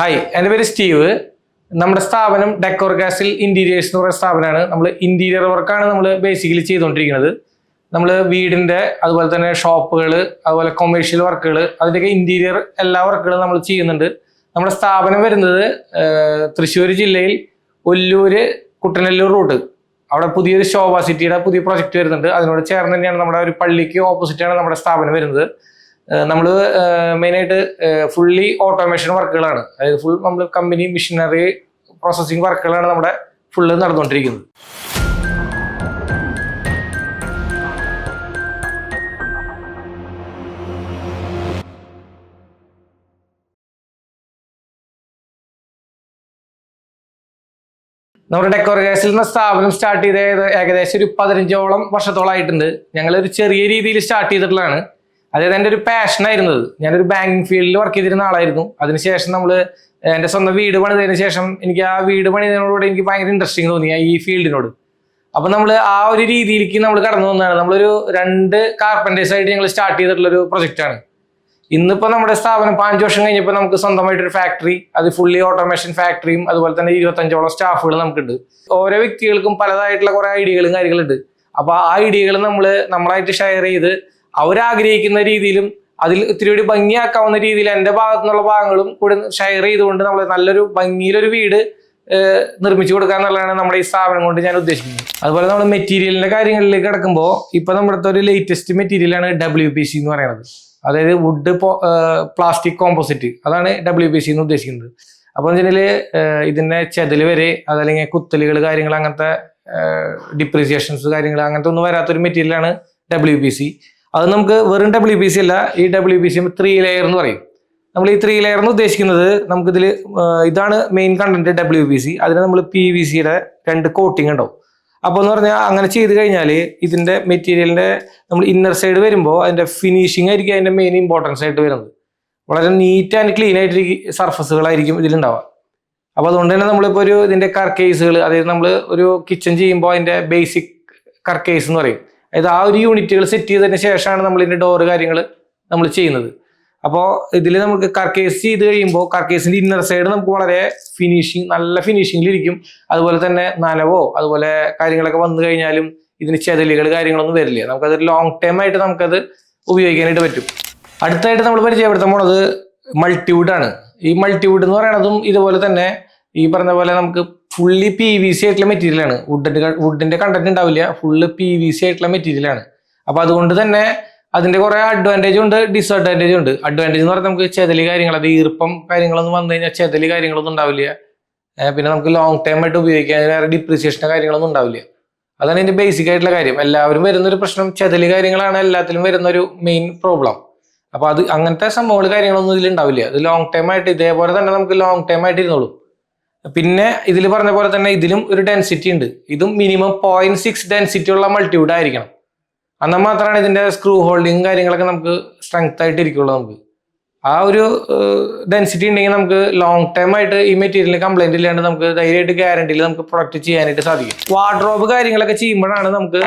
Hi എന്റെ പേര് Steve. നമ്മുടെ സ്ഥാപനം ഡെക്കോർ കാസിൽ ഇന്റീരിയേഴ്സ് എന്ന് പറയുന്ന സ്ഥാപനമാണ്. നമ്മൾ ഇന്റീരിയർ വർക്കാണ് നമ്മൾ ബേസിക്കലി ചെയ്തുകൊണ്ടിരിക്കുന്നത്. നമ്മൾ വീടിന്റെ അതുപോലെ തന്നെ ഷോപ്പുകൾ അതുപോലെ കൊമേഴ്ഷ്യൽ വർക്കുകൾ അതിന്റെയൊക്കെ ഇന്റീരിയർ എല്ലാ വർക്കുകളും നമ്മൾ ചെയ്യുന്നുണ്ട്. നമ്മുടെ സ്ഥാപനം വരുന്നത് തൃശ്ശൂർ ജില്ലയിൽ ഒല്ലൂര് കുട്ടനല്ലൂർ റൂട്ട്. അവിടെ പുതിയൊരു ശോഭ സിറ്റിയുടെ പുതിയ പ്രൊജക്ട് വരുന്നുണ്ട്. അതിനോട് ചേർന്ന് തന്നെയാണ് നമ്മുടെ ഒരു പള്ളിക്ക് ഓപ്പോസിറ്റാണ് നമ്മുടെ സ്ഥാപനം വരുന്നത്. നമ്മൾ മെയിനായിട്ട് ഫുള്ളി ഓട്ടോമേഷൻ വർക്കുകളാണ്. അതായത് ഫുൾ നമ്മൾ കമ്പനി മെഷീനറി പ്രോസസ്സിങ് വർക്കുകളാണ് നമ്മുടെ ഫുള്ള് നടന്നുകൊണ്ടിരിക്കുന്നത്. നമ്മുടെ ഡെക്കോർ ഗ്യാസിൽ എന്ന സ്ഥാപനം സ്റ്റാർട്ട് ചെയ്ത ഏക- ഏകദേശം ഒരു പതിനഞ്ചോളം വർഷത്തോളമായിട്ടുണ്ട് ഞങ്ങൾ ഒരു ചെറിയ രീതിയിൽ സ്റ്റാർട്ട് ചെയ്തിട്ടുള്ളതാണ്. അതായത് എന്റെ ഒരു പാഷൻ ആയിരുന്നു അത്. ഞാനൊരു ബാങ്കിങ് ഫീൽഡിൽ വർക്ക് ചെയ്തിരുന്ന ആളായിരുന്നു. അതിനുശേഷം നമ്മൾ എന്റെ സ്വന്തം വീട് പണിതതിന് ശേഷം എനിക്ക് ആ വീട് പണിതതിനോട് എനിക്ക് ഭയങ്കര ഇൻട്രസ്റ്റിംഗ് തോന്നി ഈ ഫീൽഡിനോട് അപ്പൊ നമ്മൾ ആ ഒരു രീതിയിലേക്ക് നമ്മൾ കടന്നു വന്നതാണ്. നമ്മളൊരു രണ്ട് കാർപ്പന്റേഴ്സ് ആയിട്ട് ഞങ്ങൾ സ്റ്റാർട്ട് ചെയ്തിട്ടുള്ള ഒരു പ്രൊജക്റ്റാണ് ഇന്നിപ്പോൾ നമ്മുടെ സ്ഥാപനം പാഞ്ച് വർഷം കഴിഞ്ഞപ്പോൾ നമുക്ക് സ്വന്തമായിട്ടൊരു ഫാക്ടറി അത് ഫുള്ളി ഓട്ടോമേഷൻ ഫാക്ടറിയും അതുപോലെ തന്നെ ഇരുപത്തഞ്ചോളം സ്റ്റാഫുകൾ നമുക്കുണ്ട്. ഓരോ വ്യക്തികൾക്കും പലതായിട്ടുള്ള കുറേ ഐഡിയകളും കാര്യങ്ങളുണ്ട്. അപ്പോൾ ആ ഐഡിയകൾ നമ്മൾ നമ്മളായിട്ട് ഷെയർ ചെയ്ത് അവരാഗ്രഹിക്കുന്ന രീതിയിലും അതിൽ ഇത്തിരി കൂടി ഭംഗിയാക്കാവുന്ന രീതിയിൽ എന്റെ ഭാഗത്തു നിന്നുള്ള ഭാഗങ്ങളും കൂടി ഷെയർ ചെയ്തുകൊണ്ട് നമ്മൾ നല്ലൊരു ഭംഗിയിലൊരു വീട് നിർമ്മിച്ചു കൊടുക്കുക എന്നുള്ളതാണ് നമ്മുടെ ഈ സ്ഥാപനം കൊണ്ട് ഞാൻ ഉദ്ദേശിക്കുന്നത്. അതുപോലെ നമ്മൾ മെറ്റീരിയലിന്റെ കാര്യങ്ങളിലേക്ക് കിടക്കുമ്പോൾ ഇപ്പം നമ്മുടെ ഒരു ലേറ്റസ്റ്റ് മെറ്റീരിയലാണ് ഡബ്ല്യു പി സി എന്ന് പറയുന്നത്. അതായത് വുഡ് പ്ലാസ്റ്റിക് കോമ്പോസിറ്റ് അതാണ് ഡബ്ല്യു പി സി എന്ന് ഉദ്ദേശിക്കുന്നത്. അപ്പോൾ എന്ന് വെച്ചാൽ ഇതിന്റെ ചെതൽ വരെ അതല്ലെങ്കിൽ കുത്തലുകൾ കാര്യങ്ങൾ അങ്ങനത്തെ ഡിപ്രീസിയേഷൻസ് കാര്യങ്ങൾ അങ്ങനത്തെ ഒന്നും വരാത്തൊരു മെറ്റീരിയലാണ് ഡബ്ല്യു പി സി അത് നമുക്ക് വെറും ഡബ്ല്യു പി സി അല്ല ഈ W P C three layer എന്ന് പറയും. നമ്മൾ ഈ ത്രീ ലെയർ എന്ന് ഉദ്ദേശിക്കുന്നത് നമുക്കിതിൽ ഇതാണ് main content W P C അതിന് നമ്മൾ പി വി സിയുടെ രണ്ട് കോട്ടിങ് ഉണ്ടാവും. അപ്പോൾ എന്ന് പറഞ്ഞാൽ അങ്ങനെ ചെയ്ത് കഴിഞ്ഞാൽ ഇതിന്റെ മെറ്റീരിയലിന്റെ നമ്മൾ ഇന്നർ സൈഡ് വരുമ്പോൾ അതിന്റെ ഫിനിഷിംഗ് ആയിരിക്കും അതിന്റെ മെയിൻ ഇമ്പോർട്ടൻസ് ആയിട്ട് വരുന്നത്. വളരെ നീറ്റ് ആൻഡ് ക്ലീൻ ആയിട്ട് സർഫസുകളായിരിക്കും ഇതിലുണ്ടാവുക. അപ്പോൾ അതുകൊണ്ട് തന്നെ നമ്മളിപ്പോൾ ഒരു ഇതിന്റെ കർക്കേസുകൾ അതായത് നമ്മൾ ഒരു കിച്ചൺ ചെയ്യുമ്പോൾ അതിന്റെ ബേസിക് കർക്കേസ് എന്ന് പറയും. അതായത് ആ ഒരു യൂണിറ്റുകൾ സെറ്റ് ചെയ്തതിന് ശേഷമാണ് നമ്മൾ ഇതിന്റെ ഡോറ് കാര്യങ്ങൾ നമ്മൾ ചെയ്യുന്നത്. അപ്പോൾ ഇതിൽ നമുക്ക് കർക്കേസ് ചെയ്ത് കഴിയുമ്പോൾ കർക്കേസിന്റെ ഇന്നർ സൈഡ് നമുക്ക് വളരെ ഫിനിഷിങ് നല്ല ഫിനിഷിങ്ങിലിരിക്കും അതുപോലെ തന്നെ നനവോ അതുപോലെ കാര്യങ്ങളൊക്കെ വന്നു കഴിഞ്ഞാലും ഇതിന് ചെതലുകൾ കാര്യങ്ങളൊന്നും വരില്ല. നമുക്കത് ലോങ് ടൈം ആയിട്ട് നമുക്കത് ഉപയോഗിക്കാനായിട്ട് പറ്റും. അടുത്തായിട്ട് നമ്മൾ പരിചയപ്പെടുത്താൻ പോണത് മൾട്ടിവുഡ് ആണ്. ഈ മൾട്ടിവുഡ് എന്ന് പറയുന്നതും ഇതുപോലെ തന്നെ ഈ പറഞ്ഞ പോലെ നമുക്ക് ഫുള്ളി പി വി സി ആയിട്ടുള്ള മെറ്റീരിയൽ ആണ്. വുഡിന്റെ വുഡിന്റെ കണ്ടന്റ് ഉണ്ടാവില്ല. ഫുള്ള് പി വി സി ആയിട്ടുള്ള മെറ്റീരിയൽ ആണ്. അപ്പൊ അതുകൊണ്ട് തന്നെ അതിന്റെ കുറെ അഡ്വാന്റേജ് ഉണ്ട് ഡിസഡ്വാന്റേജ് ഉണ്ട്. അഡ്വാന്റേജ് എന്ന് പറഞ്ഞാൽ നമുക്ക് ചെതലി കാര്യങ്ങൾ അത് ഈർപ്പം കാര്യങ്ങളൊന്നും വന്നു കഴിഞ്ഞാൽ ചെതലി കാര്യങ്ങളൊന്നും ഉണ്ടാവില്ല. പിന്നെ നമുക്ക് ലോങ് ടൈം ആയിട്ട് ഉപയോഗിക്കാൻ വേറെ ഡിപ്രിസിയേഷനോ കാര്യങ്ങളൊന്നും ഉണ്ടാവില്ല. അതാണ് ഇതിന്റെ ബേസിക് ആയിട്ടുള്ള കാര്യം. എല്ലാവരും വരുന്ന ഒരു പ്രശ്നം ചെതലി കാര്യങ്ങളാണ് എല്ലാത്തിലും വരുന്ന ഒരു മെയിൻ പ്രോബ്ലം അപ്പൊ അത് അങ്ങനത്തെ സംഭവങ്ങൾ കാര്യങ്ങളൊന്നും ഇതിൽ ഉണ്ടാവില്ല. ഇത് ലോങ് ടൈം ആയിട്ട് ഇതേപോലെ തന്നെ നമുക്ക് ലോങ് ടൈം ആയിട്ട് ഇരുന്നോളൂ. പിന്നെ ഇതിൽ പറഞ്ഞ പോലെ തന്നെ ഇതിലും ഒരു ഡെൻസിറ്റി ഉണ്ട്. ഇതും മിനിമം പോയിന്റ് സിക്സ് ഡെൻസിറ്റി ഉള്ള മൾട്ടിവുഡ് ആയിരിക്കണം. എന്നാൽ മാത്രമാണ് ഇതിന്റെ സ്ക്രൂ ഹോൾഡിങ് കാര്യങ്ങളൊക്കെ നമുക്ക് സ്ട്രെങ്ത് ആയിട്ട് ഇരിക്കുള്ളൂ നമുക്ക്. ആ ഒരു ഡെൻസിറ്റി ഉണ്ടെങ്കിൽ നമുക്ക് ലോങ് ടൈം ആയിട്ട് ഈ മെറ്റീരിയൽ കംപ്ലൈന്റ് ഇല്ലാണ്ട് നമുക്ക് ധൈര്യമായിട്ട് ഗ്യാരണ്ടിയിൽ നമുക്ക് പ്രൊഡക്റ്റ് ചെയ്യാനായിട്ട് സാധിക്കും. വാർഡ്രോബ് കാര്യങ്ങളൊക്കെ ചെയ്യുമ്പോഴാണ് നമുക്ക്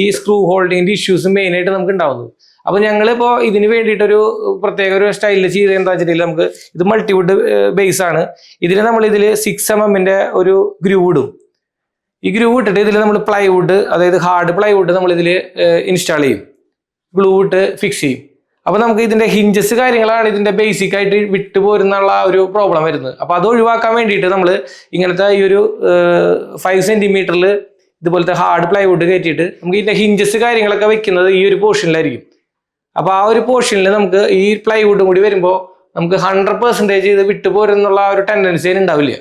ഈ സ്ക്രൂ ഹോൾഡിങ്ങിന്റെ ഇഷ്യൂസ് മെയിനായിട്ട് നമുക്ക് ഉണ്ടാവുന്നത് അപ്പൊ ഞങ്ങളിപ്പോ ഇതിന് വേണ്ടിയിട്ടൊരു പ്രത്യേക ഒരു സ്റ്റൈലിൽ ചെയ്ത് എന്താ വെച്ചിട്ടുണ്ടെങ്കിൽ നമുക്ക് ഇത് മൾട്ടിവുഡ് ബേസ് ആണ്. ഇതിന് നമ്മൾ ഇതിൽ സിക്സ് എം എമ്മിന്റെ ഒരു ഗ്രൂവ് ഇടും. ഈ ഗ്രൂവ് ഇട്ടിട്ട് ഇതിൽ നമ്മൾ പ്ലൈവുഡ് അതായത് ഹാർഡ് പ്ലൈവുഡ് നമ്മൾ ഇതിൽ ഇൻസ്റ്റാൾ ചെയ്യും. ഗ്ലൂ ഇട്ട് ഫിക്സ് ചെയ്യും. അപ്പൊ നമുക്ക് ഇതിന്റെ ഹിഞ്ചസ് കാര്യങ്ങളാണ് ഇതിന്റെ ബേസിക് ആയിട്ട് വിട്ടു പോരുന്നുള്ള ഒരു പ്രോബ്ലം വരുന്നത്. അപ്പൊ അത് ഒഴിവാക്കാൻ വേണ്ടിയിട്ട് നമ്മൾ ഇങ്ങനത്തെ ഈ ഒരു ഫൈവ് സെന്റിമീറ്ററിൽ ഇതുപോലത്തെ ഹാർഡ് പ്ലൈവുഡ് കയറ്റിയിട്ട് നമുക്ക് ഇതിന്റെ ഹിഞ്ചസ് കാര്യങ്ങളൊക്കെ വെക്കുന്നത് ഈ ഒരു പോർഷനിലായിരിക്കും അപ്പൊ ആ ഒരു പോർഷനിൽ നമുക്ക് ഈ പ്ലൈവുഡും കൂടി വരുമ്പോൾ നമുക്ക് ഹൺഡ്രഡ് പെർസെന്റേജ് ഇത് വിട്ടുപോരെന്നുള്ള ഒരു ടെൻഡൻസി ഉണ്ടാവില്ല.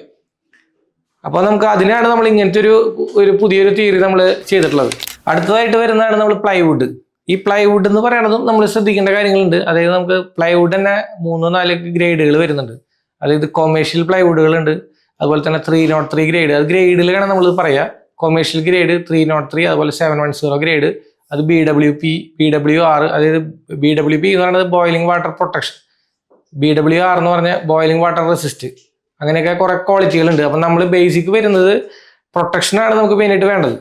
അപ്പോൾ നമുക്ക് അതിനാണ് നമ്മൾ ഇങ്ങനത്തെ ഒരു ഒരു പുതിയൊരു തിയറി നമ്മൾ ചെയ്തിട്ടുള്ളത്. അടുത്തതായിട്ട് വരുന്നതാണ് നമ്മൾ പ്ലൈവുഡ് ഈ പ്ലൈവുഡ് എന്ന് പറയുന്നതും നമ്മൾ ശ്രദ്ധിക്കേണ്ട കാര്യങ്ങളുണ്ട്. അതായത് നമുക്ക് പ്ലൈവുഡ് തന്നെ മൂന്നോ നാല് ഗ്രേഡുകൾ വരുന്നുണ്ട്. അതായത് കൊമേഴ്ഷ്യൽ പ്ലൈവുഡുകളുണ്ട് അതുപോലെ തന്നെ ത്രീ നോട്ട് ത്രീ ഗ്രേഡ്. അത് ഗ്രേഡിലാണ് നമ്മൾ പറയുക commercial grade three naught three അതുപോലെ സെവൻ വൺ സീറോ ഗ്രേഡ്. അത് B W P B W R അതായത് ബി ഡബ്ല്യു പി എന്ന് പറയുന്നത് boiling water protection B W R എന്ന് പറഞ്ഞാൽ ബോയിലിംഗ് വാട്ടർ റെസിസ്റ്റ് അങ്ങനെയൊക്കെ കുറെ ക്വാളിറ്റികളുണ്ട് അപ്പം നമ്മൾ ബേസിക് വരുന്നത് പ്രൊട്ടക്ഷനാണ് നമുക്ക് മെയിനായിട്ട് വേണ്ടത്.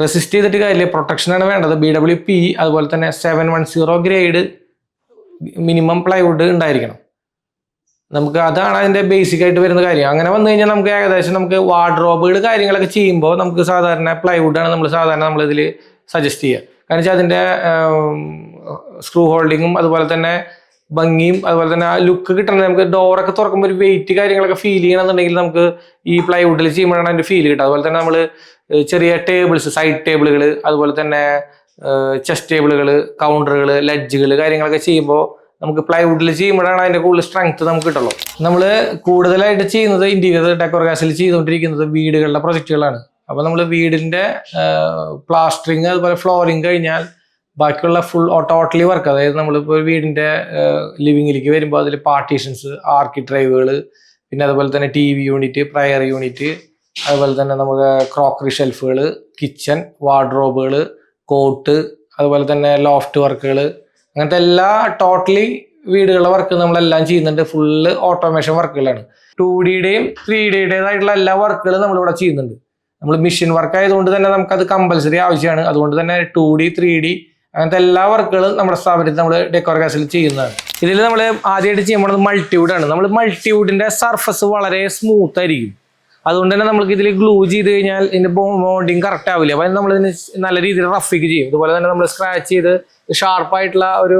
റെസിസ്റ്റ് ചെയ്തിട്ട് കാര്യമില്ല. പ്രൊട്ടക്ഷനാണ് വേണ്ടത്. ബി ഡബ്ല്യു പി അതുപോലെ തന്നെ seven one zero grade minimum plywood ഉണ്ടായിരിക്കണം. നമുക്ക് അതാണ് അതിന്റെ ബേസിക് ആയിട്ട് വരുന്ന കാര്യം. അങ്ങനെ വന്നു കഴിഞ്ഞാൽ നമുക്ക് ഏകദേശം നമുക്ക് വാർഡ്രോബുകൾ കാര്യങ്ങളൊക്കെ ചെയ്യുമ്പോൾ നമുക്ക് സാധാരണ പ്ലൈവുഡാണ് നമ്മൾ സാധാരണ നമ്മളിതിൽ സജസ്റ്റ് ചെയ്യുക. കാരണം വെച്ചാൽ അതിന്റെ സ്ക്രൂ ഹോൾഡിങ്ങും അതുപോലെ തന്നെ ഭംഗിയും അതുപോലെ തന്നെ ആ ലുക്ക് കിട്ടണം നമുക്ക് ഡോറൊക്കെ തുറക്കുമ്പോൾ ഒരു വെയിറ്റ് കാര്യങ്ങളൊക്കെ ഫീൽ ചെയ്യണമെന്നുണ്ടെങ്കിൽ നമുക്ക് ഈ പ്ലൈവുഡിൽ ചെയ്യുമ്പോഴാണ് അതിന്റെ ഫീൽ കിട്ടുക. അതുപോലെ തന്നെ നമ്മൾ ചെറിയ ടേബിൾസ് സൈഡ് ടേബിളുകൾ അതുപോലെ തന്നെ ചെസ്റ്റ് ടേബിളുകൾ കൗണ്ടറുകൾ ലഡ്ജുകൾ കാര്യങ്ങളൊക്കെ ചെയ്യുമ്പോൾ നമുക്ക് പ്ലൈവുഡിൽ ചെയ്യുമ്പോഴാണ് അതിന്റെ കൂടുതൽ സ്ട്രെങ്ത് നമുക്ക് കിട്ടുള്ളൂ. നമ്മൾ കൂടുതലായിട്ട് ചെയ്യുന്നത് ഇന്റീരിയർ ഡെക്കോർ ഗ്യാസിൽ ചെയ്തുകൊണ്ടിരിക്കുന്നത് വീടുകളുടെ പ്രൊജക്റ്റുകളാണ് അപ്പോൾ നമ്മൾ വീടിന്റെ പ്ലാസ്റ്ററിങ് അതുപോലെ ഫ്ലോറിങ് കഴിഞ്ഞാൽ ബാക്കിയുള്ള ഫുൾ ടോട്ടലി വർക്ക് അതായത് നമ്മളിപ്പോൾ വീടിന്റെ ലിവിങ്ങിലേക്ക് വരുമ്പോൾ അതിൽ പാർട്ടീഷൻസ് ആർക്കിട്രൈവുകൾ പിന്നെ അതുപോലെ തന്നെ T V unit prayer unit അതുപോലെ തന്നെ നമുക്ക് ക്രോക്കറി ഷെൽഫുകൾ കിച്ചൺ വാർഡ്രോബുകൾ കോട്ട് അതുപോലെ തന്നെ ലോഫ്റ്റ് വർക്കുകൾ അങ്ങനത്തെ എല്ലാ ടോട്ടലി വീടുകളുടെ വർക്ക് നമ്മളെല്ലാം ചെയ്യുന്നുണ്ട്. ഫുള്ള് ഓട്ടോമേഷൻ വർക്കുകളാണ് ടു ഡിയുടെയും ത്രീ ഡിയുടേതായിട്ടുള്ള എല്ലാ വർക്കുകളും നമ്മളിവിടെ ചെയ്യുന്നുണ്ട്. നമ്മൾ മെഷീൻ വർക്ക് ആയതുകൊണ്ട് തന്നെ നമുക്ക് അത് കമ്പൽസറി ആവശ്യമാണ് അതുകൊണ്ട് തന്നെ ടു ഡി ത്രീ ഡി അങ്ങനത്തെ എല്ലാ വർക്കുകളും നമ്മുടെ സ്ഥാപനത്തിൽ നമ്മൾ ഡെക്കോർ ഗ്യാസിൽ ചെയ്യുന്നതാണ്. ഇതിൽ നമ്മൾ ആദ്യമായിട്ട് ചെയ്യുമ്പോൾ മൾട്ടിവുഡ് ആണ്. നമ്മൾ മൾട്ടിവുഡിന്റെ സർഫസ് വളരെ സ്മൂത്ത് ആയിരിക്കും. അതുകൊണ്ട് തന്നെ നമുക്ക് ഇതിൽ ഗ്ലൂ ചെയ്ത് കഴിഞ്ഞാൽ ഇതിന്റെ ബോണ്ടിങ് കറക്റ്റ് ആവില്ല. അപ്പൊ നമ്മൾ ഇതിന് നല്ല രീതിയിൽ റഫിക്ക് ചെയ്യും. അതുപോലെ തന്നെ നമ്മൾ സ്ക്രാച്ച് ചെയ്ത് ഷാർപ്പായിട്ടുള്ള ഒരു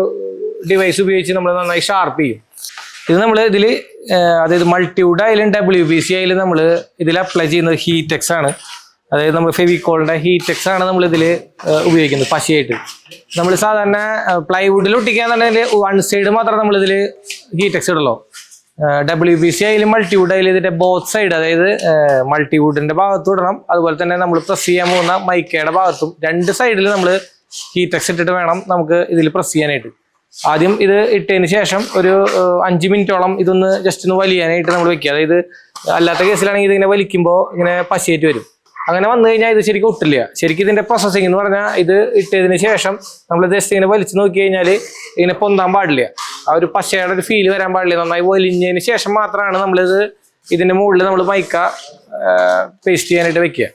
ഡിവൈസ് ഉപയോഗിച്ച് നമ്മൾ നന്നായി ഷാർപ്പ് ചെയ്യും. ഇത് നമ്മൾ ഇതിൽ അതായത് മൾട്ടിവുഡ് ആയാലും ഡബ്ല്യു ബി സി ആയാലും നമ്മൾ ഇതിൽ അപ്ലൈ ചെയ്യുന്നത് ഹീറ്റെക്സ് ആണ്. അതായത് നമ്മൾ ഹീറ്റ് ഹീറ്റെക്സ് ആണ് നമ്മൾ ഇതിൽ ഉപയോഗിക്കുന്നത് പശയായിട്ട്. നമ്മൾ സാധാരണ പ്ലൈവുഡിൽ ഒട്ടിക്കാന്നുണ്ടെങ്കിൽ വൺ സൈഡ് മാത്രം നമ്മൾ ഇതിൽ ഹീറ്റെക്സ് ഇടല്ലോ. ഡബ്ല്യു ബി സി ആയാലും മൾട്ടിവുഡ് ആയാലും ഇതിന്റെ ബോത്ത് സൈഡ് അതായത് മൾട്ടിവുഡിന്റെ ഭാഗത്തും ഇടണം. അതുപോലെ തന്നെ നമ്മൾ പ്രസ് ചെയ്യാൻ പോകുന്ന മൈക്കയുടെ ഭാഗത്തും രണ്ട് സൈഡിൽ നമ്മൾ ഹീറ്റെക്സ് ഇട്ടിട്ട് വേണം നമുക്ക് ഇതിൽ പ്രസ് ചെയ്യാനായിട്ട്. ആദ്യം ഇത് ഇട്ടതിന് ശേഷം ഒരു അഞ്ച് മിനിറ്റോളം ഇതൊന്ന് ജസ്റ്റ് ഒന്ന് വലിയാനായിട്ട് നമ്മൾ വെക്കുക. അതായത് അല്ലാത്ത കേസിലാണെങ്കിൽ ഇതിങ്ങനെ വലിക്കുമ്പോൾ ഇങ്ങനെ പശയായിട്ട് വരും. അങ്ങനെ വന്നു കഴിഞ്ഞാൽ ഇത് ശരിക്കും ഒട്ടില്ല. ശരിക്കും ഇതിന്റെ പ്രോസസ്സിംഗ് എന്ന് പറഞ്ഞാൽ ഇത് ഇട്ടതിന് ശേഷം നമ്മൾ ജസ്റ്റ് ഇങ്ങനെ വലിച്ചു നോക്കി കഴിഞ്ഞാൽ ഇങ്ങനെ പൊന്താൻ പാടില്ല. ആ ഒരു പശയുടെ ഒരു ഫീൽ വരാൻ പാടില്ല. നന്നായി വലിഞ്ഞതിന് ശേഷം മാത്രമാണ് നമ്മളിത് ഇതിന്റെ മുകളിൽ നമ്മൾ മൈക്ക പേസ്റ്റ് ചെയ്യാനായിട്ട് വെക്കുക.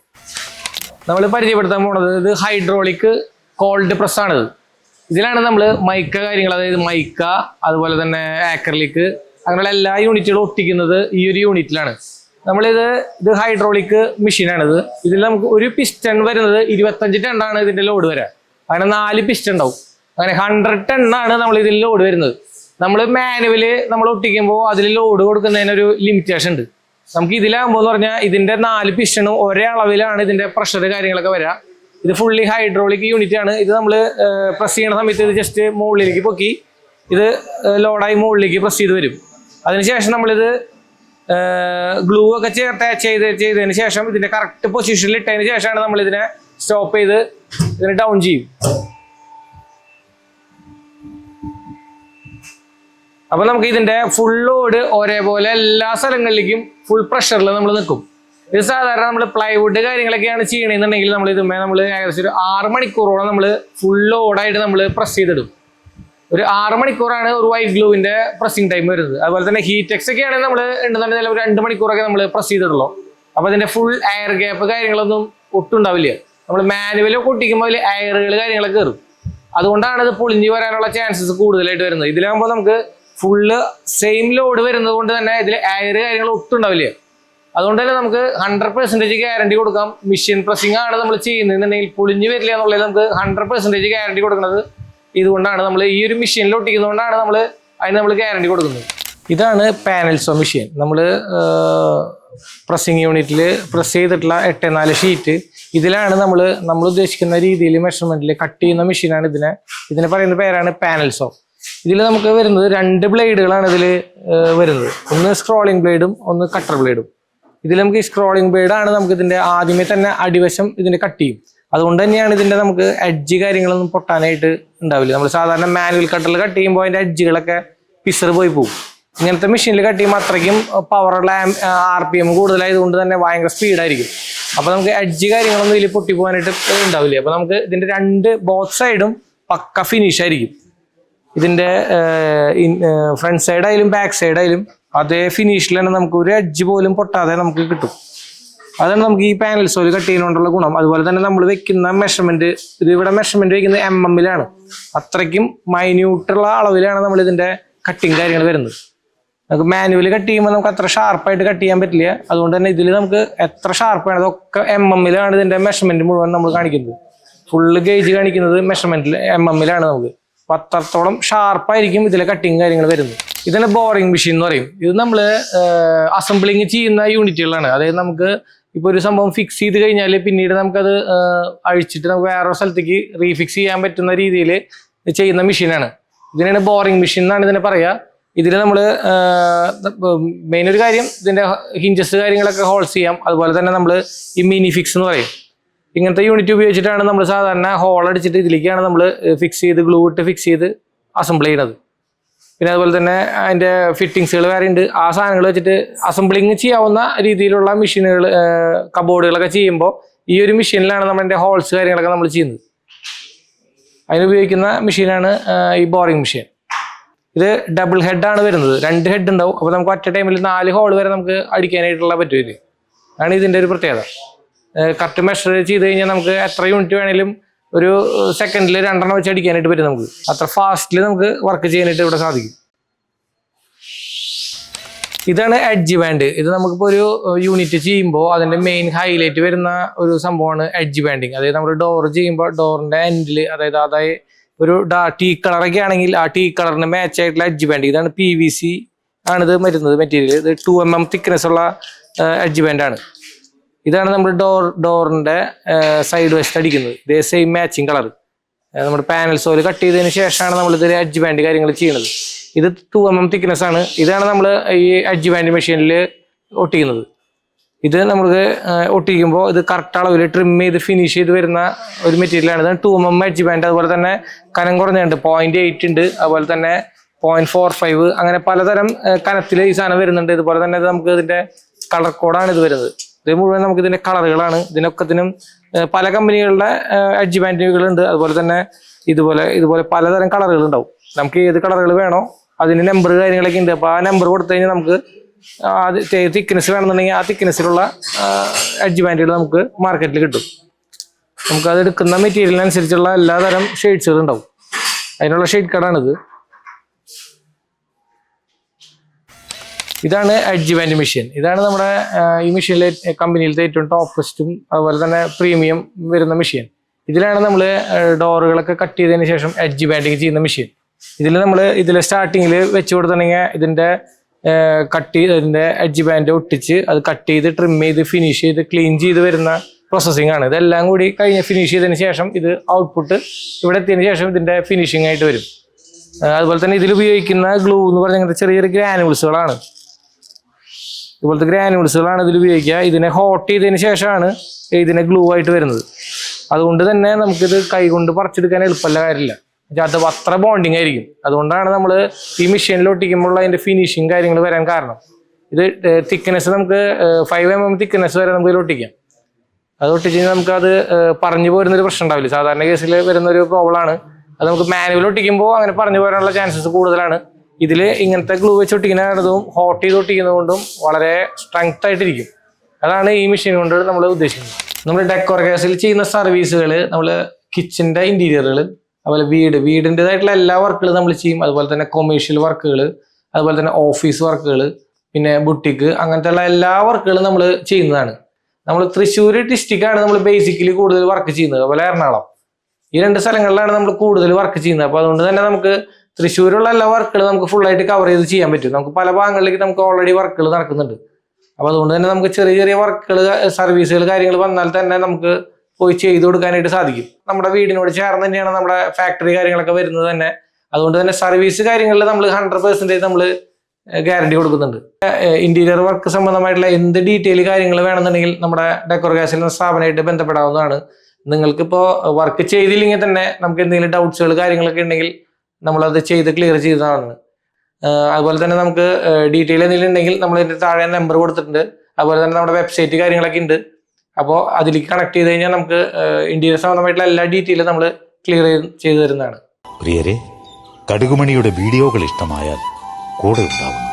നമ്മൾ പരിചയപ്പെടുത്താൻ പോണത് ഇത് ഹൈഡ്രോളിക് കോൾഡ് പ്രസ് ആണിത്. ഇതിലാണ് നമ്മൾ മൈക്ക കാര്യങ്ങൾ അതായത് മൈക്ക അതുപോലെ തന്നെ ആക്രലിക്ക് അങ്ങനെയുള്ള എല്ലാ യൂണിറ്റുകളും ഒട്ടിക്കുന്നത് ഈ ഒരു യൂണിറ്റിലാണ് നമ്മളിത് ഇത് ഹൈഡ്രോളിക് മെഷീനാണിത് ഇതിൽ നമുക്ക് ഒരു പിസ്റ്റൺ വരുന്നത് ഇരുപത്തഞ്ച് ടണ്ണാണ് ഇതിന്റെ ലോഡ് വരിക അങ്ങനെ നാല് പിസ്റ്റൺ ഉണ്ടാവും. അങ്ങനെ ഹൺഡ്രഡ് ടണ്ണാണ് നമ്മൾ ഇതിൽ ലോഡ് വരുന്നത്. നമ്മൾ മാനുവൽ നമ്മൾ ഒട്ടിക്കുമ്പോൾ അതിൽ ലോഡ് കൊടുക്കുന്നതിനൊരു ലിമിറ്റേഷൻ ഉണ്ട്. നമുക്ക് ഇതിലാകുമ്പോൾ എന്ന് പറഞ്ഞാൽ ഇതിന്റെ നാല് പിസ്റ്റണും ഒരേ അളവിലാണ് ഇതിന്റെ പ്രഷർ കാര്യങ്ങളൊക്കെ വരിക ഇത് ഫുള്ളി ഹൈഡ്രോളിക് യൂണിറ്റ് ആണ്. ഇത് നമ്മൾ പ്രസ് ചെയ്യണ സമയത്ത് ഇത് ജസ്റ്റ് മുകളിലേക്ക് പൊക്കി ഇത് ലോഡായി മുകളിലേക്ക് പ്രസ് ചെയ്ത് വരും. അതിനുശേഷം നമ്മളിത് ഗ്ലൂ ഒക്കെ ചേർത്ത് ചെയ്ത് ചെയ്തതിന് ശേഷം ഇതിന്റെ കറക്റ്റ് പൊസിഷനിൽ ഇട്ടതിന് ശേഷമാണ് നമ്മൾ ഇതിനെ സ്റ്റോപ്പ് ചെയ്ത് ഇതിനെ ഡൗൺ ചെയ്യും. അപ്പൊ നമുക്ക് ഇതിന്റെ ഫുൾ ലോഡ് ഒരേപോലെ എല്ലാ സ്ഥലങ്ങളിലേക്കും ഫുൾ പ്രഷറിൽ നമ്മൾ നിൽക്കും ഇത് സാധാരണ നമ്മൾ പ്ലൈവുഡ് കാര്യങ്ങളൊക്കെയാണ് ചെയ്യണമെന്നുണ്ടെങ്കിൽ നമ്മൾ ഇതുമേ നമ്മൾ ഏകദേശം ഒരു ആറ് മണിക്കൂറോളം നമ്മൾ ഫുൾ ലോഡായിട്ട് നമ്മൾ പ്രസ് ചെയ്തിടും. ഒരു ആറ് മണിക്കൂറാണ് ഒരു വൈറ്റ് ഗ്ലൂവിന്റെ പ്രസ്സിങ് ടൈം വരുന്നത്. അതുപോലെ തന്നെ ഹീറ്റ് എക്സ് ഒക്കെ ആണെങ്കിൽ നമ്മൾ ഉണ്ടെന്നുണ്ടെങ്കിൽ ഒരു രണ്ട് മണിക്കൂറൊക്കെ നമ്മൾ പ്രസ് ചെയ്തിട്ടുള്ളൂ. അപ്പോൾ അതിന്റെ ഫുൾ എയർ ഗ്യാപ്പ് കാര്യങ്ങളൊന്നും ഒട്ടും ഉണ്ടാവില്ല. നമ്മൾ മാനുവലി കൊട്ടിക്കുമ്പോൾ അതിൽ എയറുകൾ കാര്യങ്ങളൊക്കെ കയറും. അതുകൊണ്ടാണ് ഇത് പൊളിഞ്ഞു വരാനുള്ള ചാൻസസ് കൂടുതലായിട്ട് വരുന്നത്. ഇതിലാകുമ്പോൾ നമുക്ക് ഫുള്ള് സെയിം ലോഡ് വരുന്നത് കൊണ്ട് തന്നെ ഇതിൽ എയർ കാര്യങ്ങൾ ഒട്ടും ഉണ്ടാവില്ല. അതുകൊണ്ട് തന്നെ നമുക്ക് ഹൺഡ്രഡ് പെർസെന്റേജ് ഗ്യാരണ്ടി കൊടുക്കാം. മെഷീൻ പ്രസ്സിംഗ് ആണ് നമ്മൾ ചെയ്യുന്നതെന്നുണ്ടെങ്കിൽ പൊളിഞ്ഞു വരില്ല എന്നുള്ളത് നമുക്ക് ഹൺഡ്രഡ് പെർസെന്റേജ് ഗ്യാരണ്ടി കൊടുക്കുന്നത് ഇതുകൊണ്ടാണ്. നമ്മൾ ഈ ഒരു മെഷീനിൽ ഒട്ടിക്കുന്നതുകൊണ്ടാണ് നമ്മൾ അതിന് നമ്മൾ ഗ്യാരണ്ടി കൊടുക്കുന്നത്. ഇതാണ് പാനൽസോ മെഷീൻ നമ്മൾ പ്രസ്സിംഗ് യൂണിറ്റിൽ പ്രസ് ചെയ്തിട്ടുള്ള എട്ട് നാല് ഷീറ്റ് ഇതിലാണ് നമ്മൾ നമ്മൾ ഉദ്ദേശിക്കുന്ന രീതിയിൽ മെഷർമെന്റിൽ കട്ട് ചെയ്യുന്ന മെഷീനാണ് ഇതിനെ ഇതിനെ പറയുന്ന പേരാണ് പാനൽസോ ഇതിൽ നമുക്ക് വരുന്നത് രണ്ട് ബ്ലേഡുകളാണ് ഇതിൽ വരുന്നത്. ഒന്ന് സ്ക്രോളിംഗ് ബ്ലേഡും ഒന്ന് കട്ടർ ബ്ലേഡും ഇതിൽ നമുക്ക് സ്ക്രോളിംഗ് ബ്ലേഡ് ആണ് നമുക്ക് ഇതിന്റെ ആദ്യമേ തന്നെ അടിവശം ഇതിന്റെ കട്ട് ചെയ്യും. അതുകൊണ്ട് തന്നെയാണ് ഇതിന്റെ നമുക്ക് എഡ്ജ് കാര്യങ്ങളൊന്നും പൊട്ടാനായിട്ട് ഉണ്ടാവില്ല. നമ്മൾ സാധാരണ മാനുവൽ കട്ടറിൽ കട്ട് ചെയ്യുമ്പോൾ അതിന്റെ എഡ്ജുകളൊക്കെ പിസർ പോയി പോകും. ഇങ്ങനത്തെ മെഷീനിൽ കട്ട് ചെയ്യുമ്പോൾ അത്രയ്ക്കും പവറുള്ള ആർ പി എം കൂടുതലായതുകൊണ്ട് തന്നെ ഭയങ്കര സ്പീഡായിരിക്കും അപ്പോൾ നമുക്ക് എഡ്ജ് കാര്യങ്ങളൊന്നും ഇതിൽ പൊട്ടി പോകാനായിട്ട് ഉണ്ടാവില്ല. അപ്പൊ നമുക്ക് ഇതിന്റെ രണ്ട് ബോത്ത് സൈഡും പക്ക ഫിനിഷ് ആയിരിക്കും. ഇതിന്റെ ഫ്രണ്ട് സൈഡായാലും ബാക്ക് സൈഡ് ആയാലും അതേ ഫിനിഷിൽ തന്നെ നമുക്ക് ഒരു എഡ്ജ് പോലും പൊട്ടാതെ നമുക്ക് കിട്ടും. അതാണ് നമുക്ക് ഈ പാനൽ സോൽ കട്ട് ചെയ്യുന്നതുകൊണ്ടുള്ള ഗുണം. അതുപോലെ തന്നെ നമ്മൾ വെക്കുന്ന മെഷർമെന്റ് ഇത് ഇവിടെ മെഷർമെന്റ് വെക്കുന്നത് എം എമ്മിലാണ് അത്രയ്ക്കും മൈന്യൂട്ടുള്ള അളവിലാണ് നമ്മൾ ഇതിന്റെ കട്ടിങ് കാര്യങ്ങൾ വരുന്നത്. നമുക്ക് മാനുവലി കട്ട് ചെയ്യുമ്പോൾ നമുക്ക് അത്ര ഷാർപ്പായിട്ട് കട്ട് ചെയ്യാൻ പറ്റില്ല. അതുകൊണ്ട് തന്നെ ഇതിൽ നമുക്ക് എത്ര ഷാർപ്പ് വേണം അതൊക്കെ എം എമ്മിലാണ് ഇതിന്റെ മെഷർമെന്റ് മുഴുവൻ നമ്മൾ കാണിക്കുന്നത്. ഫുള്ള് ഗേജ് കാണിക്കുന്നത് മെഷർമെന്റിൽ എം എമ്മിലാണ് നമുക്ക്. അത്രത്തോളം ഷാർപ്പായിരിക്കും ഇതിലെ കട്ടിങ് കാര്യങ്ങൾ വരുന്നത്. ഇതിനെ ബോറിംഗ് മെഷീൻ എന്ന് പറയും. ഇത് നമ്മൾ അസംബ്ലിങ് ചെയ്യുന്ന യൂണിറ്റുകളാണ് അതായത് നമുക്ക് ഇപ്പൊ ഒരു സംഭവം ഫിക്സ് ചെയ്ത് കഴിഞ്ഞാൽ പിന്നീട് നമുക്കത് അഴിച്ചിട്ട് നമുക്ക് വേറെ സ്ഥലത്തേക്ക് റീഫിക്സ് ചെയ്യാൻ പറ്റുന്ന രീതിയിൽ ചെയ്യുന്ന മെഷീനാണ് ഇതിനാണ് ബോറിംഗ് മെഷീൻ എന്നാണ് ഇതിനെ പറയുക ഇതിൽ നമ്മൾ മെയിൻ ഒരു കാര്യം ഇതിന്റെ ഹിഞ്ചസ് കാര്യങ്ങളൊക്കെ ഹോൾസ് ചെയ്യാം. അതുപോലെ തന്നെ നമ്മൾ ഈ മിനി ഫിക്സ് എന്ന് പറയും. ഇങ്ങനത്തെ യൂണിറ്റ് ഉപയോഗിച്ചിട്ടാണ് നമ്മൾ സാധാരണ ഹോൾ അടിച്ചിട്ട് ഇതിലേക്കാണ് നമ്മൾ ഫിക്സ് ചെയ്ത് ഗ്ലൂ ഇട്ട് ഫിക്സ് ചെയ്ത് അസംബിൾ ചെയ്യുന്നത്. പിന്നെ അതുപോലെ തന്നെ അതിന്റെ ഫിറ്റിങ്സുകൾ വേറെ ഉണ്ട്. ആ സാധനങ്ങൾ വെച്ചിട്ട് അസംബ്ലിങ് ചെയ്യാവുന്ന രീതിയിലുള്ള മെഷീനുകൾ കബോർഡുകളൊക്കെ ചെയ്യുമ്പോൾ ഈ ഒരു മെഷീനിലാണ് നമ്മളിന്റെ ഹോൾസ് കാര്യങ്ങളൊക്കെ നമ്മൾ ചെയ്യുന്നത്. അതിനുപയോഗിക്കുന്ന മെഷീനാണ് ഈ ബോറിംഗ് മെഷീൻ ഇത് ഡബിൾ ഹെഡാണ് വരുന്നത്. രണ്ട് ഹെഡ് ഉണ്ടാവും. അപ്പോൾ നമുക്ക് ഒറ്റ ടൈമിൽ നാല് ഹോൾ വരെ നമുക്ക് അടിക്കാനായിട്ടുള്ള പറ്റും ഇത്. അതാണ് ഇതിന്റെ ഒരു പ്രത്യേകത. കറക്റ്റ് മെഷർ ചെയ്ത് കഴിഞ്ഞാൽ നമുക്ക് എത്ര യൂണിറ്റ് വേണേലും ഒരു സെക്കൻഡിൽ രണ്ടെണ്ണം വെച്ച് അടിക്കാനായിട്ട് പറ്റും നമുക്ക്. അത്ര ഫാസ്റ്റിൽ നമുക്ക് വർക്ക് ചെയ്യാനായിട്ട് ഇവിടെ സാധിക്കും. ഇതാണ് എഡ്ജ് ബാൻഡ് ഇത് നമുക്കിപ്പോൾ ഒരു യൂണിറ്റ് ചെയ്യുമ്പോൾ അതിന്റെ മെയിൻ ഹൈലൈറ്റ് വരുന്ന ഒരു സംഭവമാണ് എഡ്ജ് ബാൻഡിങ് അതായത് നമ്മൾ ഡോർ ചെയ്യുമ്പോൾ ഡോറിന്റെ എൻഡിൽ അതായത് അതായത് ഒരു ഡാ ടീ കളറൊക്കെ ആണെങ്കിൽ ആ ടീ കളറിന് മാച്ച് ആയിട്ടുള്ള എഡ്ജ് ബാൻഡ് ഇതാണ് പി വി സി ആണ് ഇത് വരുന്നത് മെറ്റീരിയൽ ഇത് ടു എം എം തിക്നെസ് ഉള്ള എഡ്ജ് ബാൻഡ് ആണ്. ഇതാണ് നമ്മൾ ഡോർ ഡോറിന്റെ സൈഡ് വശത്ത് അടിക്കുന്നത്. ഇതേ സെയിം മാച്ചിങ് കളർ നമ്മുടെ പാനൽ സോൽ കട്ട് ചെയ്തതിന് ശേഷമാണ് നമ്മൾ ഇതിൽ അഡ്ജ് ബാൻഡ് കാര്യങ്ങൾ ചെയ്യുന്നത് ഇത് ടു എം എം തിക്നെസ് ആണ്. ഇതാണ് നമ്മൾ ഈ അഡ്ജ് ബാൻഡ് മെഷീനിൽ ഒട്ടിക്കുന്നത്. ഇത് നമുക്ക് ഒട്ടിക്കുമ്പോൾ ഇത് കറക്റ്റ് അളവിൽ ട്രിം ചെയ്ത് ഫിനിഷ് ചെയ്ത് വരുന്ന ഒരു മെറ്റീരിയലാണ് ഇതാണ് two M M edge band അതുപോലെ തന്നെ കനം കുറഞ്ഞുണ്ട് പോയിന്റ് എയ്റ്റ് ഉണ്ട്. അതുപോലെ തന്നെ പോയിന്റ് ഫോർ ഫൈവ് അങ്ങനെ പലതരം കനത്തിൽ ഈ സാധനം വരുന്നുണ്ട്. ഇതുപോലെ തന്നെ നമുക്ക് ഇതിന്റെ കളർ കോഡാണ് ഇത് വരുന്നത്. ഇത് മുഴുവൻ നമുക്ക് ഇതിന്റെ കളറുകളാണ്. ഇതിനൊക്കത്തിനും ഇതിനും പല കമ്പനികളുടെ എഡ്ജ് ബാൻഡുകളുണ്ട് അതുപോലെ തന്നെ ഇതുപോലെ ഇതുപോലെ പലതരം കളറുകൾ ഉണ്ടാവും. നമുക്ക് ഏത് കളറുകൾ വേണോ അതിന് നമ്പർ കാര്യങ്ങളൊക്കെ ഉണ്ട്. അപ്പോൾ ആ നമ്പർ കൊടുത്തു കഴിഞ്ഞാൽ നമുക്ക് ആ തിക്നെസ് വേണമെന്നുണ്ടെങ്കിൽ ആ തിക്നെസ്സിലുള്ള എഡ്ജ് ബാൻഡുകൾ നമുക്ക് മാർക്കറ്റിൽ കിട്ടും. നമുക്ക് അത് എടുക്കുന്ന മെറ്റീരിയലിനനുസരിച്ചുള്ള എല്ലാതരം ഷെയ്ഡ്സുകൾ ഉണ്ടാവും. അതിനുള്ള ഷെയ്ഡ് കടാണിത് ഇതാണ് എഡ്ജ് വാൻഡ് മെഷീൻ ഇതാണ് നമ്മുടെ ഈ മെഷീനിലെ കമ്പനിയിലത്തെ ഏറ്റവും ടോപ്പസ്റ്റും അതുപോലെ തന്നെ പ്രീമിയം വരുന്ന മെഷീൻ ഇതിലാണ് നമ്മൾ ഡോറുകളൊക്കെ കട്ട് ചെയ്തതിന് ശേഷം എഡ്ജ് ബാൻഡിങ് ചെയ്യുന്ന മെഷീൻ ഇതിൽ നമ്മൾ ഇതിൽ സ്റ്റാർട്ടിങ്ങിൽ വെച്ച് കൊടുത്തിട്ടുണ്ടെങ്കിൽ ഇതിന്റെ കട്ട് ചെയ്ത് അതിന്റെ എഡ്ജ് ബാൻഡ് ഒട്ടിച്ച് അത് കട്ട് ചെയ്ത് ട്രിം ചെയ്ത് ഫിനിഷ് ചെയ്ത് ക്ലീൻ ചെയ്ത് വരുന്ന പ്രോസസ്സിംഗ് ആണ്. ഇതെല്ലാം കൂടി കഴിഞ്ഞ് ഫിനിഷ് ചെയ്തതിന് ശേഷം ഇത് ഔട്ട്പുട്ട് ഇവിടെ എത്തിയതിന് ശേഷം ഇതിന്റെ ഫിനിഷിംഗ് ആയിട്ട് വരും. അതുപോലെ തന്നെ ഇതിൽ ഉപയോഗിക്കുന്ന ഗ്ലൂ എന്ന് പറഞ്ഞ ചെറിയ ചെറിയ ഗ്രാനുവൽസുകളാണ് ഇതുപോലത്തെ ഗ്രാനുൾസുകളാണ് ഇതിൽ ഉപയോഗിക്കുക. ഇതിനെ ഹോട്ട് ചെയ്തതിന് ശേഷമാണ് ഇതിനെ ഗ്ലൂ ആയിട്ട് വരുന്നത്. അതുകൊണ്ട് തന്നെ നമുക്കിത് കൈകൊണ്ട് പറിച്ചെടുക്കാൻ എളുപ്പമല്ല കാര്യമില്ല. അത് അത്ര ബോണ്ടിങ് ആയിരിക്കും. അതുകൊണ്ടാണ് നമ്മൾ ഈ മെഷീനിൽ ഒട്ടിക്കുമ്പോൾ അതിന്റെ ഫിനിഷിങ് കാര്യങ്ങൾ വരാൻ കാരണം. ഇത് തിക്നെസ് നമുക്ക് ഫൈവ് എം എം തിക്നെസ് വരെ നമുക്ക് ഒട്ടിക്കാം. അത് ഒട്ടിച്ച് കഴിഞ്ഞാൽ നമുക്കത് പറഞ്ഞു പോരുന്നൊരു പ്രശ്നം ഉണ്ടാവില്ല. സാധാരണ കേസിൽ വരുന്നൊരു പ്രോബ്ലം ആണ്. അത് നമുക്ക് മാനുവൽ ഒട്ടിക്കുമ്പോൾ അങ്ങനെ പറഞ്ഞു പോരാനുള്ള ചാൻസസ് കൂടുതലാണ്. ഇതിൽ ഇങ്ങനത്തെ ഗ്ലൂ വെച്ച് ഒട്ടിക്കുന്നതും ഹോട്ട് ചെയ്ത് ഒട്ടിക്കുന്നതുകൊണ്ടും വളരെ സ്ട്രെങ്ത് ആയിട്ടിരിക്കും. അതാണ് ഈ മെഷീൻ കൊണ്ട് നമ്മൾ ഉദ്ദേശിക്കുന്നത്. നമ്മൾ ഡെക്കോർ കേസിൽ ചെയ്യുന്ന സർവീസുകൾ നമ്മൾ കിച്ചന്റെ ഇന്റീരിയറുകൾ അതുപോലെ വീട് വീടിന്റെതായിട്ടുള്ള എല്ലാ വർക്കുകളും നമ്മൾ ചെയ്യും. അതുപോലെ തന്നെ കൊമേഴ്ഷ്യൽ വർക്കുകൾ അതുപോലെ തന്നെ ഓഫീസ് വർക്കുകൾ പിന്നെ ബുട്ടിക്ക് അങ്ങനത്തെ ഉള്ള എല്ലാ വർക്കുകളും നമ്മൾ ചെയ്യുന്നതാണ്. നമ്മൾ തൃശ്ശൂർ ഡിസ്ട്രിക്റ്റാണ് നമ്മൾ ബേസിക്കലി കൂടുതൽ വർക്ക് ചെയ്യുന്നത്. അതുപോലെ എറണാകുളം. ഈ രണ്ട് സ്ഥലങ്ങളിലാണ് നമ്മൾ കൂടുതൽ വർക്ക് ചെയ്യുന്നത്. അപ്പോൾ അതുകൊണ്ട് തന്നെ നമുക്ക് തൃശ്ശൂരുള്ള എല്ലാ വർക്കുകളും നമുക്ക് ഫുൾ ആയിട്ട് കവർ ചെയ്ത് ചെയ്യാൻ പറ്റും. നമുക്ക് പല ഭാഗങ്ങളിലേക്ക് നമുക്ക് ഓൾറെഡി വർക്കുകൾ നടക്കുന്നുണ്ട്. അപ്പോൾ അതുകൊണ്ട് തന്നെ നമുക്ക് ചെറിയ ചെറിയ വർക്കുകൾ സർവീസുകൾ കാര്യങ്ങൾ വന്നാൽ തന്നെ നമുക്ക് പോയി ചെയ്തു കൊടുക്കാനായിട്ട് സാധിക്കും. നമ്മുടെ വീടിനോട് ചേർന്ന് തന്നെയാണ് നമ്മുടെ ഫാക്ടറി കാര്യങ്ങളൊക്കെ വരുന്നത് തന്നെ. അതുകൊണ്ട് തന്നെ സർവീസ് കാര്യങ്ങളിൽ നമ്മൾ ഹൺഡ്രഡ് പെർസെന്റേജ് നമ്മൾ ഗ്യാരണ്ടി കൊടുക്കുന്നുണ്ട്. ഇന്റീരിയർ വർക്ക് സംബന്ധമായിട്ടുള്ള എന്ത് ഡീറ്റെയിൽ കാര്യങ്ങൾ വേണമെന്നുണ്ടെങ്കിൽ നമ്മുടെ ഡെക്കോർ ഗ്യാസിൽ നിന്ന് സ്ഥാപനമായിട്ട് ബന്ധപ്പെടാവുന്നതാണ്. നിങ്ങൾക്കിപ്പോൾ വർക്ക് ചെയ്തില്ലെങ്കിൽ തന്നെ നമുക്ക് എന്തെങ്കിലും ഡൗട്ട്സുകൾ കാര്യങ്ങളൊക്കെ ഉണ്ടെങ്കിൽ നമ്മളത് ചെയ്ത് ക്ലിയർ ചെയ്തതാണ്. അതുപോലെ തന്നെ നമുക്ക് ഡീറ്റെയിൽ എന്തെങ്കിലും ഉണ്ടെങ്കിൽ നമ്മൾ ഇതിന്റെ താഴെ നമ്പർ കൊടുത്തിട്ടുണ്ട്. അതുപോലെ തന്നെ നമ്മുടെ വെബ്സൈറ്റ് കാര്യങ്ങളൊക്കെ ഉണ്ട്. അപ്പോൾ അതിലേക്ക് കണക്ട് ചെയ്ത് കഴിഞ്ഞാൽ നമുക്ക് ഇന്റീരിയർ സംബന്ധമായിട്ടുള്ള എല്ലാ ഡീറ്റെയിലും നമ്മൾ ക്ലിയർ ചെയ്ത് തരുന്നതാണ്. പ്രിയരെ കടുകുമണിയുടെ വീഡിയോകൾ ഇഷ്ടമായാൽ കൂടെ ഉണ്ടാവുന്നു